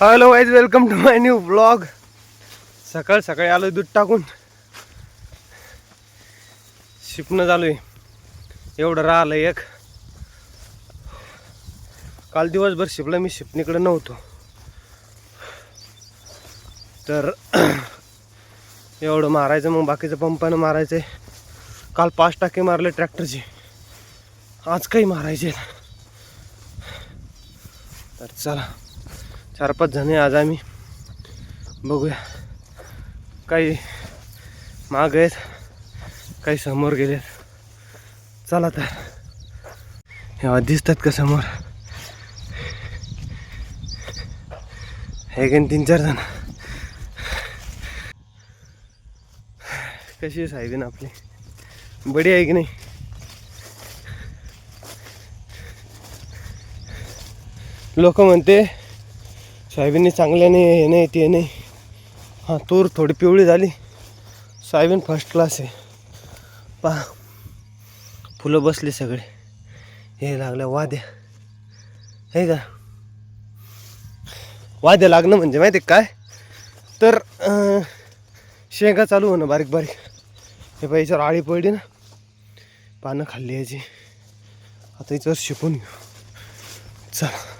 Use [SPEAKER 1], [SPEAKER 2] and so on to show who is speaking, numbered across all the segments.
[SPEAKER 1] Hello guys welcome to my new blog सकाळ सकाळी आलो दूध टाकून. शिपणं चालू आहे एवढं राहिलं एक. काल दिवसभर शिपलं मी शिपणीकडे नव्हतो. तर एवढं मारायचं मग बाकीचं पंपानं मारायचं आहे काल पाच टाके मारले ट्रॅक्टरचे. आज काही मारायचे. तर चला. चार पाच जण आज आम्ही. बघूया. काही माग आहेत काही समोर गेलेत चला तर. हेव्हा दिसतात का समोर? हे गेन तीन चार जण. कशी आहे साहेबीन आपली? बडी आहे की नाही? लोक म्हणते सोयाबीन चांगल्याने हे नाही ते नाही. हां तूर थोडी पिवळी झाली. सोयाबीन फर्स्ट क्लास आहे. पहा फुलं बसली सगळे. हे लागल्या वाद्या. हे का? वाद्या लागणं म्हणजे माहिती आहे काय? तर शेंगा चालू होणं बारीक बारीक. हे पाहिजे याच्यावर आळी पडली ना. पानं खाल्ली याची. आता याच्यावर शिकून घेऊ. चला.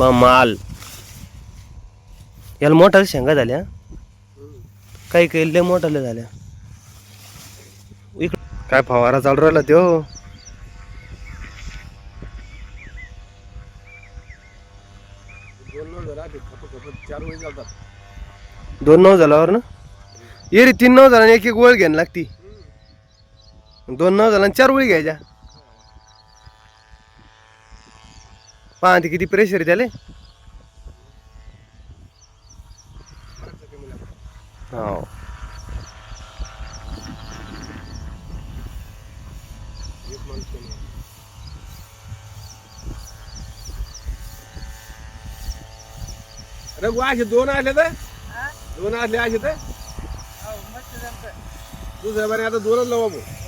[SPEAKER 1] माल. याला मोठ्या शेंगा झाल्या. काही काही लय मोठाल्या झाल्या. इक काय फवारा चालू राहिला त्यो. दोन नऊ झाल्यावर ना? ये रे तीन नऊ झाला एक एक वळ घ्यायला लागती. दोन नऊ झाला चार वळी घ्यायच्या. पहा ते किती प्रेशर त्याले. हो.
[SPEAKER 2] अरे असे दोन आले तर? दोन आले असे तर? दुसऱ्या बारे आता दोनच लावा भाऊ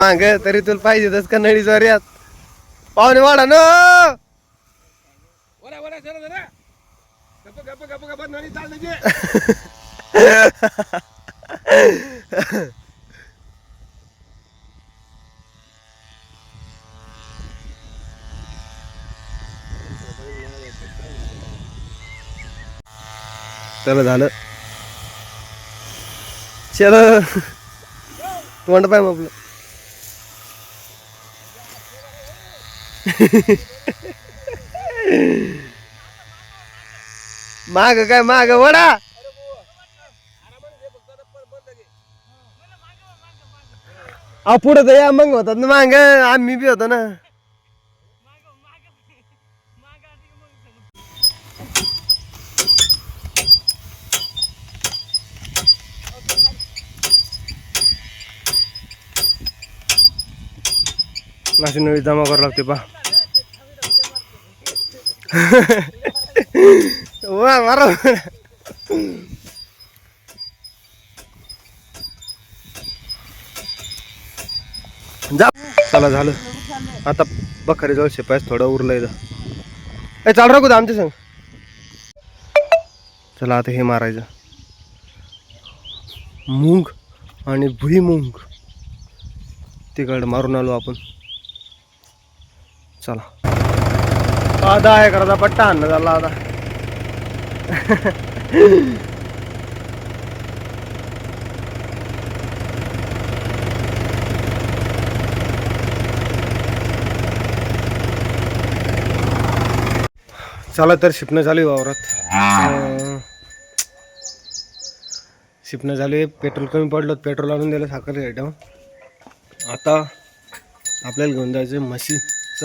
[SPEAKER 1] माग तरी तुला पाहिजे तस का नळी यात पाहुणे वाडा न!
[SPEAKER 2] चला
[SPEAKER 1] झालं. चल. तोंड पाय मग आपलं माग काय माग? वडा! अहो पुढे तर या मग होतात ना माग. आम्ही बी होतो ना. अशी नळी जमा करावं लागते पा वा मारा. जा. चला झालं. आता बखारी जवळ शेपाय थोडं उरलं इथं. ए चाल राखू आमच्या संग? चला आता हे मारायचं. मूग आणि भुईमुंग. तिकडं मारून आलो आपण. चला. आधा आहे करा पट्टा आणणं झाला आता. चला तर शिपणं झाली वावरात. शिपणं झाली पेट्रोल कमी पडलं पेट्रोल आणून दिलं साखर आयटम आता आपल्याला घेऊन जायचं म्हशी.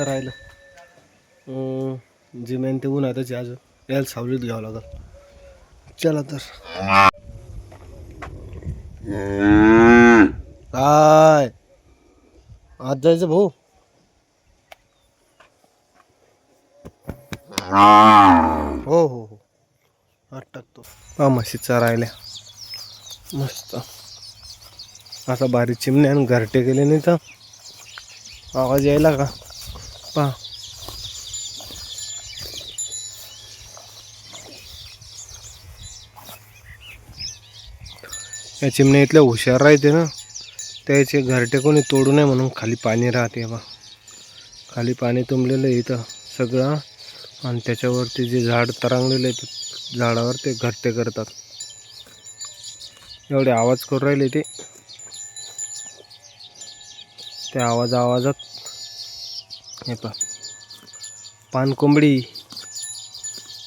[SPEAKER 1] राहिलं. अं, जे मेन ते उन्हातच आज यायला सावलीत घ्यावं लागल. चला तर. काय? आज जायचं भाऊ? हो हो हो. आठ टाकतो. हा म्हशीचा राहिल्या. मस्त. असा भारी चिमण्या आणि घरटे गेले नाही तर आवाज यायला का? पहा या चिमण्या इथल्या हुशार राहते ना. त्याचे घरटे कोणी तोडू नये म्हणून खाली पाणी राहते बा. खाली पाणी तुंबलेलं आहे इथं सगळं. आणि त्याच्यावरती जे झाड तरंगलेलं आहे ते झाडावर ते घरटे करतात. एवढे आवाज करून राहिले ते. त्या आवाज आवाजात हे पा पानकोंबडी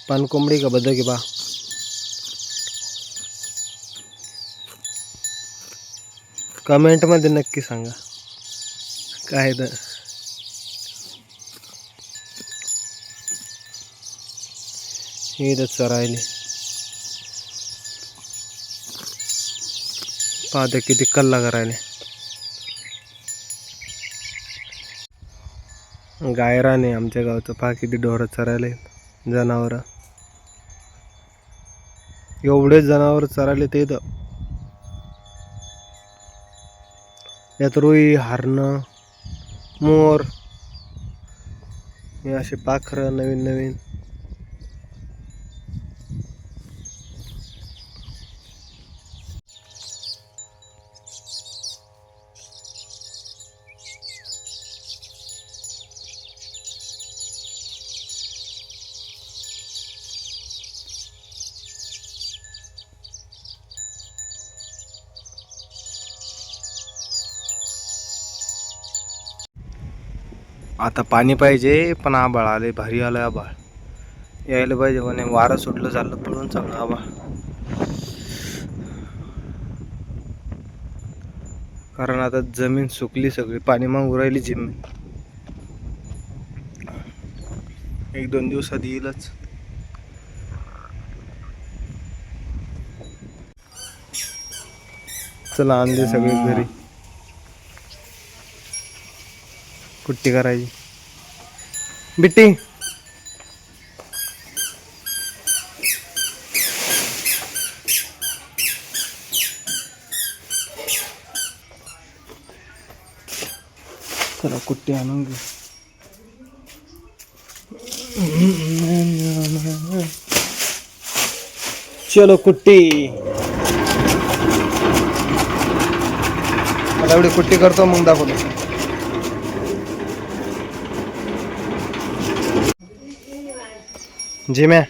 [SPEAKER 1] पानकोंबडी का बदक आहे बा कमेंटमध्ये नक्की सांगा काय तर हे इथं चरायले पाहते किती कल्ला करायले गायराने आमच्या गावचं. पहा किती ढोरं चरायले जनावरं. एवढेच जनावर चरायले ते तर यात रुई हरणं मोर. हे असे पाखरं नवीन नवीन आता पाणी पाहिजे पण आबाळ आले भारी आलं आबाळ यायला पाहिजे म्हणे वारं सुटलं चाललं पळून चाललं आबाळ कारण आता जमीन सुकली सगळी पाणी मग राहिली जमीन एक दोन दिवसात येईलच. चला आणले सगळे घरी. कुट्टी करायची. बिट्टी. चला कुट्टी आणून घे. चलो कुट्टी. मला एवढी कुट्टी करतो मग दाखवतो. जिम्या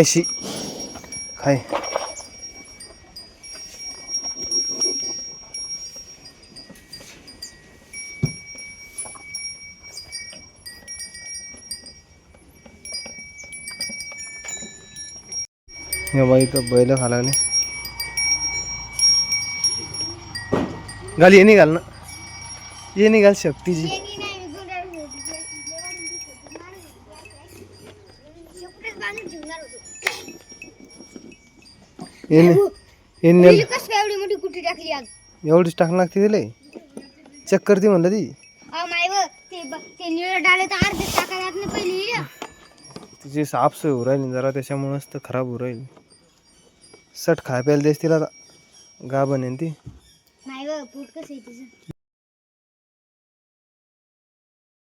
[SPEAKER 1] एशी खाय हे बाई तर बैल खालावले। घाल ये निघाल ना. ये निघाल शक्तीची ये एवढीच टाकणं लागते तिला. चक्कर ती म्हणलं ती.
[SPEAKER 3] अहो साफ सोय
[SPEAKER 1] तिची साफसोय होऊ राहिली जरा त्याच्यामुळंच तर खराब होऊ राहील. सट खाय प्यायला देस तिला आता. आहे ती.
[SPEAKER 3] माय व, पोट कसं आहे तिचं